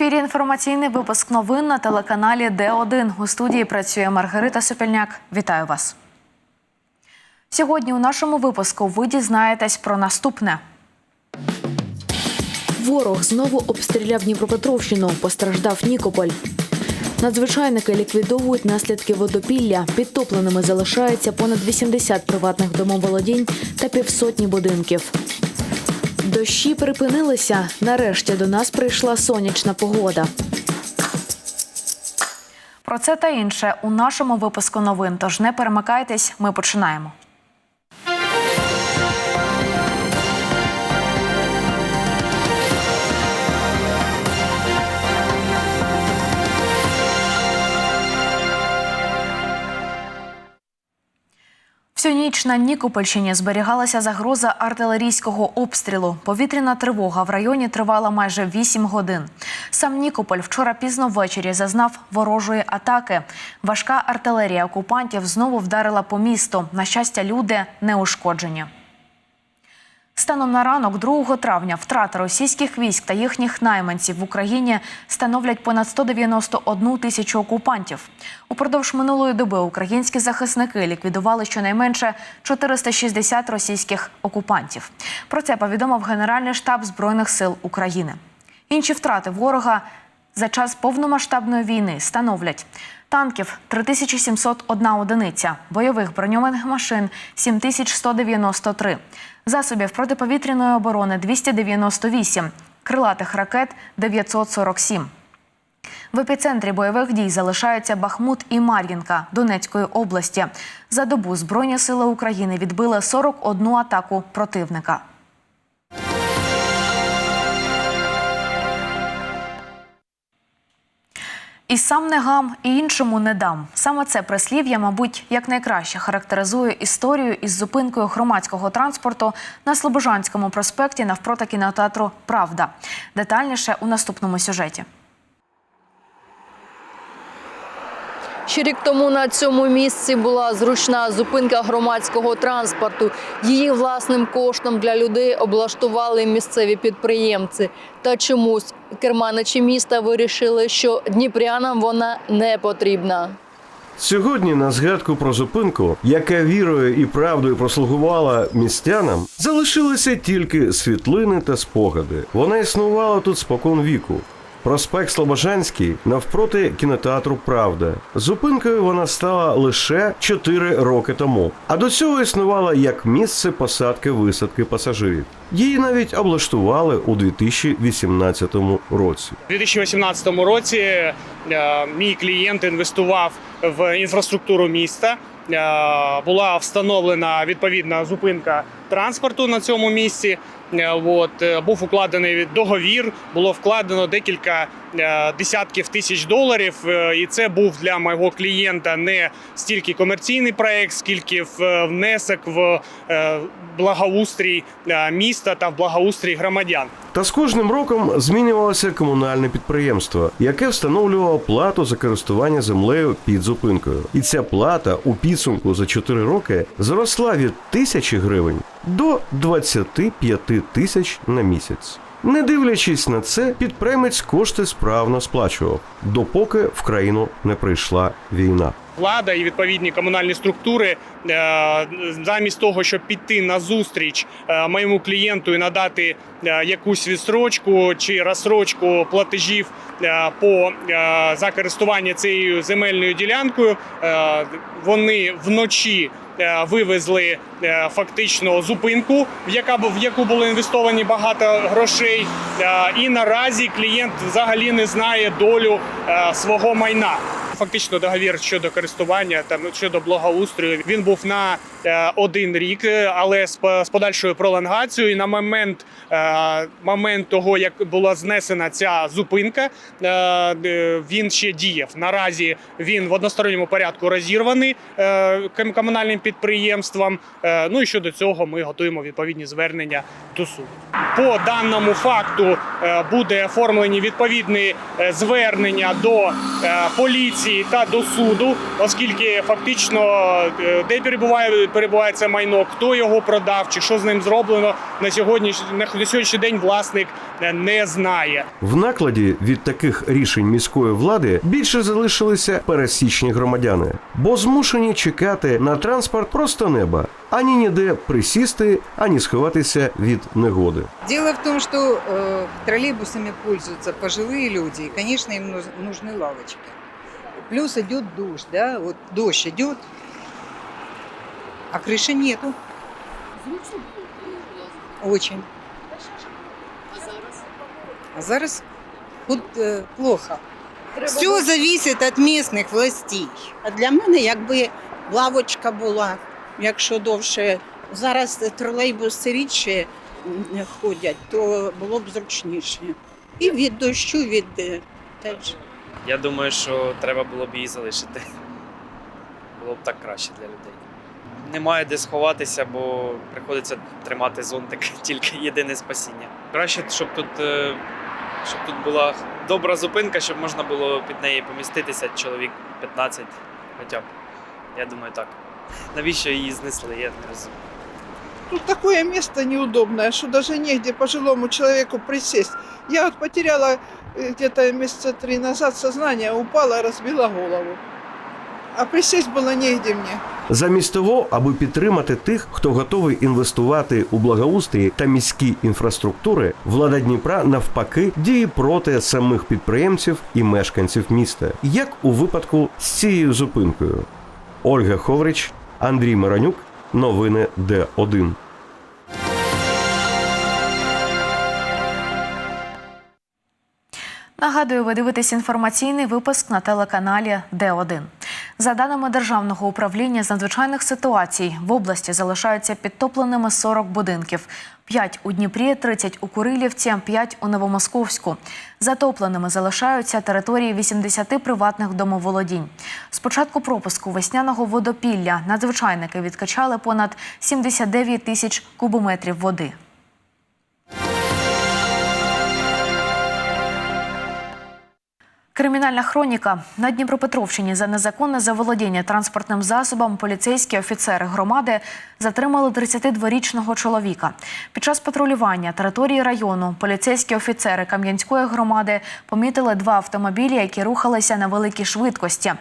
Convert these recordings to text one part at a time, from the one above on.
ефірі інформаційний випуск новин на телеканалі Д1. У студії працює Маргарита Сопільняк. Вітаю вас. Сьогодні у нашому випуску ви дізнаєтесь про наступне. Ворог знову обстріляв Дніпропетровщину. Постраждав Нікополь. Надзвичайники ліквідовують наслідки водопілля. Підтопленими залишається понад 80 приватних домоволодінь та півсотні будинків. Дощі припинилися. Нарешті до нас прийшла сонячна погода. Про це та інше у нашому випуску новин. Тож не перемикайтесь, ми починаємо. Ніч на Нікопольщині зберігалася загроза артилерійського обстрілу. Повітряна тривога в районі тривала майже 8 годин. Сам Нікополь вчора пізно ввечері зазнав ворожої атаки. Важка артилерія окупантів знову вдарила по місту. На щастя, люди не ушкоджені. Станом на ранок 2 травня втрати російських військ та їхніх найманців в Україні становлять понад 191 тисячу окупантів. Упродовж минулої доби українські захисники ліквідували щонайменше 460 російських окупантів. Про це повідомив Генеральний штаб Збройних сил України. Інші втрати ворога за час повномасштабної війни становлять танків 3701 одиниця, бойових броньованих машин 7193, засобів протиповітряної оборони 298, крилатих ракет 947. В епіцентрі бойових дій залишаються Бахмут і Мар'їнка Донецької області. За добу Збройні сили України відбили 41 атаку противника. І сам не гам, і іншому не дам. Саме це прислів'я, мабуть, якнайкраще характеризує історію із зупинкою громадського транспорту на Слобожанському проспекті навпроти кінотеатру Правда. Детальніше у наступному сюжеті. Ще рік тому на цьому місці була зручна зупинка громадського транспорту. Її власним коштом для людей облаштували місцеві підприємці. Та чомусь керманичі міста вирішили, що дніпрянам вона не потрібна. Сьогодні на згадку про зупинку, яка вірою і правдою прослугувала містянам, залишилися тільки світлини та спогади. Вона існувала тут спокон віку. Проспект Слобожанський навпроти кінотеатру Правда. Зупинкою вона стала лише 4 роки тому. А до цього існувала як місце посадки висадки пасажирів. Її навіть облаштували у 2018 році. У 2018 році е, мій клієнт інвестував в інфраструктуру міста. Е, Була встановлена відповідна зупинка транспорту на цьому місці. Е, От е, був укладений договір, було вкладено декілька е, десятків тисяч доларів. І це був для мого клієнта не стільки комерційний проект, скільки внесок в благоустрій міста та в благоустрій громадян. Та з кожним роком змінювалося комунальне підприємство, яке встановлювало плату за користування землею під зупинкою. І ця плата у підсумку за 4 роки зросла від тисячі гривень до 25 тисяч на місяць. Не дивлячись на це, підприємець кошти справно сплачував, допоки в країну не прийшла війна. Влада і відповідні комунальні структури е, замість того, щоб піти на зустріч е, моєму клієнту і надати е, якусь відсрочку чи розсрочку платежів по за користування цією земельною ділянкою, вони вночі. Вивезли фактично зупинку, в яка в яку було інвестовані багато грошей, і наразі клієнт взагалі не знає долю свого майна фактично договір щодо користування там щодо благоустрою. Він був на е, один рік, е, але з, з подальшою пролонгацією. На момент, е, момент того, як була знесена ця зупинка, він ще діяв. Наразі він в односторонньому порядку розірваний комунальним підприємством. Ну і щодо цього ми готуємо відповідні звернення до суду. По даному факту буде оформлені відповідні звернення до поліції поліції та до суду, оскільки фактично е, де перебуває перебуває це майно, хто його продав чи що з ним зроблено на сьогодні на сьогоднішній день власник е, не знає. В накладі від таких рішень міської влади більше залишилися пересічні громадяни, бо змушені чекати на транспорт просто неба, ані ніде присісти, ані сховатися від негоди. Дело в том, что э, троллейбусами пользуются пожилые люди, и, конечно, им нуж- нужны лавочки. Плюс идет дождь, да, вот дождь идет, а крыши нету. Очень. А зараз тут э, плохо. Все зависит от местных властей. А для мене якби лавочка була, якщо довше. Зараз тролейбуси рідше м, ходять, то було б зручніше. І від дощу, від е, теж. Я думаю, що треба було б її залишити. Було б так краще для людей. Немає де сховатися, бо приходиться тримати зонтик, тільки єдине спасіння. Краще, щоб тут, е, щоб тут була добра зупинка, щоб можна було під неї поміститися чоловік 15 хоча б. Я думаю, так. Навіщо її знесли, я не розумію. Тут такое место неудобное, что даже негде пожилому человеку присесть. Я вот потеряла где-то месяца три назад сознание, упала, разбила голову. А присесть было негде мне. Замість того, аби підтримати тих, хто готовий інвестувати у благоустрій та міські інфраструктури, влада Дніпра навпаки діє проти самих підприємців і мешканців міста, як у випадку з цією зупинкою. Ольга Ховрич, Андрій Миронюк, новини Д1. Нагадую, ви дивитесь інформаційний випуск на телеканалі Д1. За даними Державного управління з надзвичайних ситуацій, в області залишаються підтопленими 40 будинків. 5 у Дніпрі, 30 у Курилівці, 5 у Новомосковську. Затопленими залишаються території 80 приватних домоволодінь. З початку пропуску весняного водопілля надзвичайники відкачали понад 79 тисяч кубометрів води. Кримінальна хроніка на Дніпропетровщині за незаконне заволодіння транспортним засобом поліцейські офіцери громади затримали 32-річного чоловіка. Під час патрулювання території району поліцейські офіцери Кам'янської громади помітили два автомобілі, які рухалися на великій швидкості.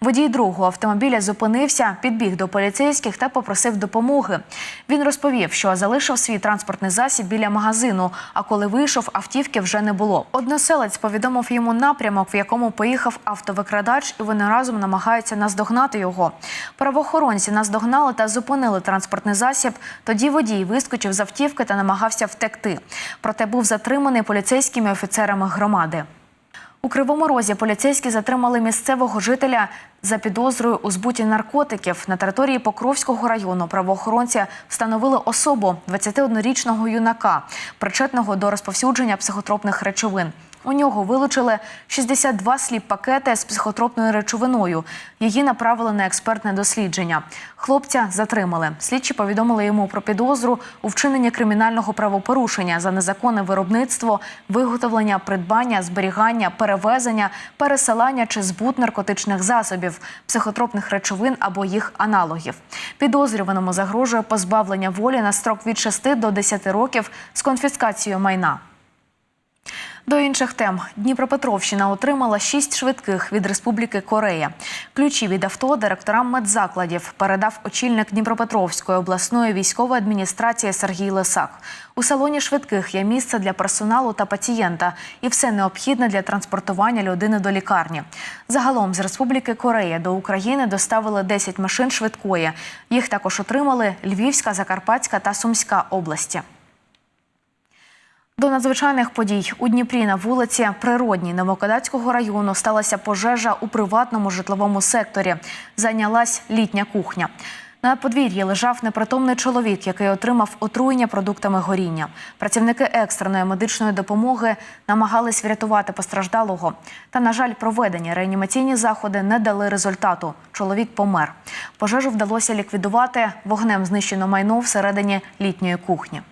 Водій другого автомобіля зупинився, підбіг до поліцейських та попросив допомоги. Він розповів, що залишив свій транспортний засіб біля магазину. А коли вийшов, автівки вже не було. Односелець повідомив йому напрямок, в якому поїхав автовикрадач, і вони разом намагаються наздогнати його. Правоохоронці наздогнали та зупинили транспортний засіб. Тоді водій вискочив з автівки та намагався втекти. Проте був затриманий поліцейськими офіцерами громади. У Кривому Розі поліцейські затримали місцевого жителя за підозрою у збуті наркотиків. На території Покровського району правоохоронці встановили особу 21-річного юнака, причетного до розповсюдження психотропних речовин. У нього вилучили 62 сліп-пакети з психотропною речовиною. Її направили на експертне дослідження. Хлопця затримали. Слідчі повідомили йому про підозру у вчиненні кримінального правопорушення за незаконне виробництво, виготовлення, придбання, зберігання, перевезення, пересилання чи збут наркотичних засобів, психотропних речовин або їх аналогів. Підозрюваному загрожує позбавлення волі на строк від 6 до 10 років з конфіскацією майна. До інших тем Дніпропетровщина отримала шість швидких від Республіки Корея. Ключі від авто директорам медзакладів передав очільник Дніпропетровської обласної військової адміністрації Сергій Лисак. У салоні швидких є місце для персоналу та пацієнта і все необхідне для транспортування людини до лікарні. Загалом з Республіки Корея до України доставили 10 машин швидкої. Їх також отримали Львівська, Закарпатська та Сумська області. До надзвичайних подій у Дніпрі на вулиці Природній Новокодацького району сталася пожежа у приватному житловому секторі. Зайнялась літня кухня. На подвір'ї лежав непритомний чоловік, який отримав отруєння продуктами горіння. Працівники екстреної медичної допомоги намагались врятувати постраждалого. Та, на жаль, проведені реанімаційні заходи не дали результату. Чоловік помер. Пожежу вдалося ліквідувати. Вогнем знищено майно всередині літньої кухні.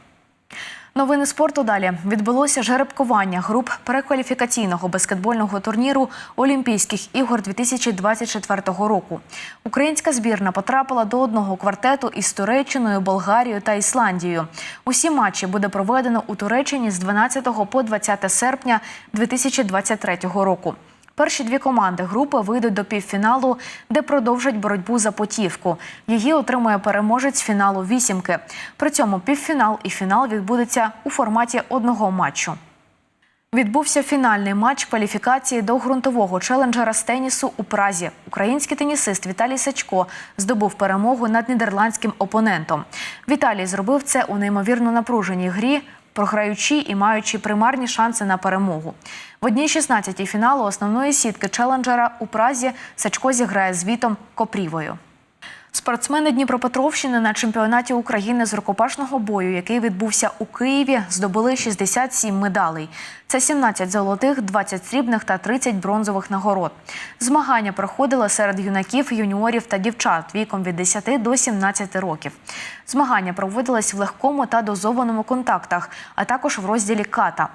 Новини спорту далі відбулося жеребкування груп перекваліфікаційного баскетбольного турніру Олімпійських ігор 2024 року. Українська збірна потрапила до одного квартету із Туреччиною, Болгарією та Ісландією. Усі матчі буде проведено у Туреччині з 12 по 20 серпня 2023 року. Перші дві команди групи вийдуть до півфіналу, де продовжать боротьбу за потівку. Її отримує переможець фіналу вісімки. При цьому півфінал і фінал відбудеться у форматі одного матчу. Відбувся фінальний матч кваліфікації до ґрунтового челенджера з тенісу у Празі. Український тенісист Віталій Сачко здобув перемогу над нідерландським опонентом. Віталій зробив це у неймовірно напруженій грі, програючи і маючи примарні шанси на перемогу. В одній 16 фіналу основної сітки челенджера у Празі Сачко зіграє з Вітом Копрівою. Спортсмени Дніпропетровщини на чемпіонаті України з рукопашного бою, який відбувся у Києві, здобули 67 медалей. Це 17 золотих, 20 срібних та 30 бронзових нагород. Змагання проходили серед юнаків, юніорів та дівчат віком від 10 до 17 років. Змагання проводились в легкому та дозованому контактах, а також в розділі ката.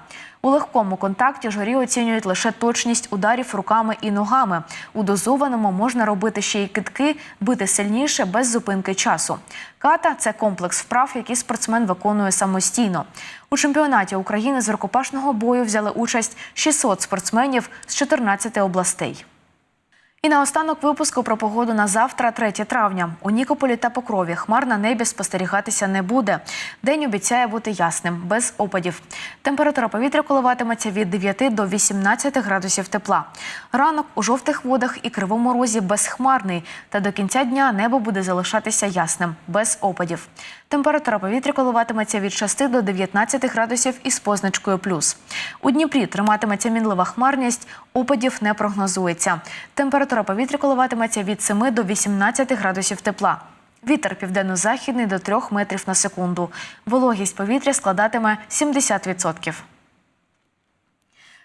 У легкому контакті журі оцінюють лише точність ударів руками і ногами. У дозованому можна робити ще й китки, бити сильніше без зупинки часу. Ката це комплекс вправ, які спортсмен виконує самостійно. У чемпіонаті України з рукопашного бою взяли участь 600 спортсменів з 14 областей. І наостанок випуску про погоду на завтра, 3 травня. У Нікополі та Покрові хмар на небі спостерігатися не буде. День обіцяє бути ясним, без опадів. Температура повітря коливатиметься від 9 до 18 градусів тепла. Ранок у жовтих водах і кривому розі безхмарний. Та до кінця дня небо буде залишатися ясним, без опадів. Температура повітря коливатиметься від 6 до 19 градусів із позначкою плюс. У Дніпрі триматиметься мінлива хмарність, опадів не прогнозується. Температура повітря коливатиметься від 7 до 18 градусів тепла. Вітер південно-західний до 3 метрів на секунду. Вологість повітря складатиме 70%.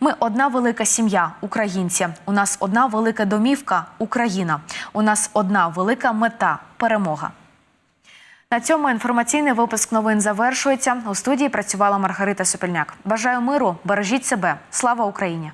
Ми одна велика сім'я, українці. У нас одна велика домівка Україна. У нас одна велика мета перемога. На цьому інформаційний випуск новин завершується. У студії працювала Маргарита Сопільняк. Бажаю миру, бережіть себе. Слава Україні!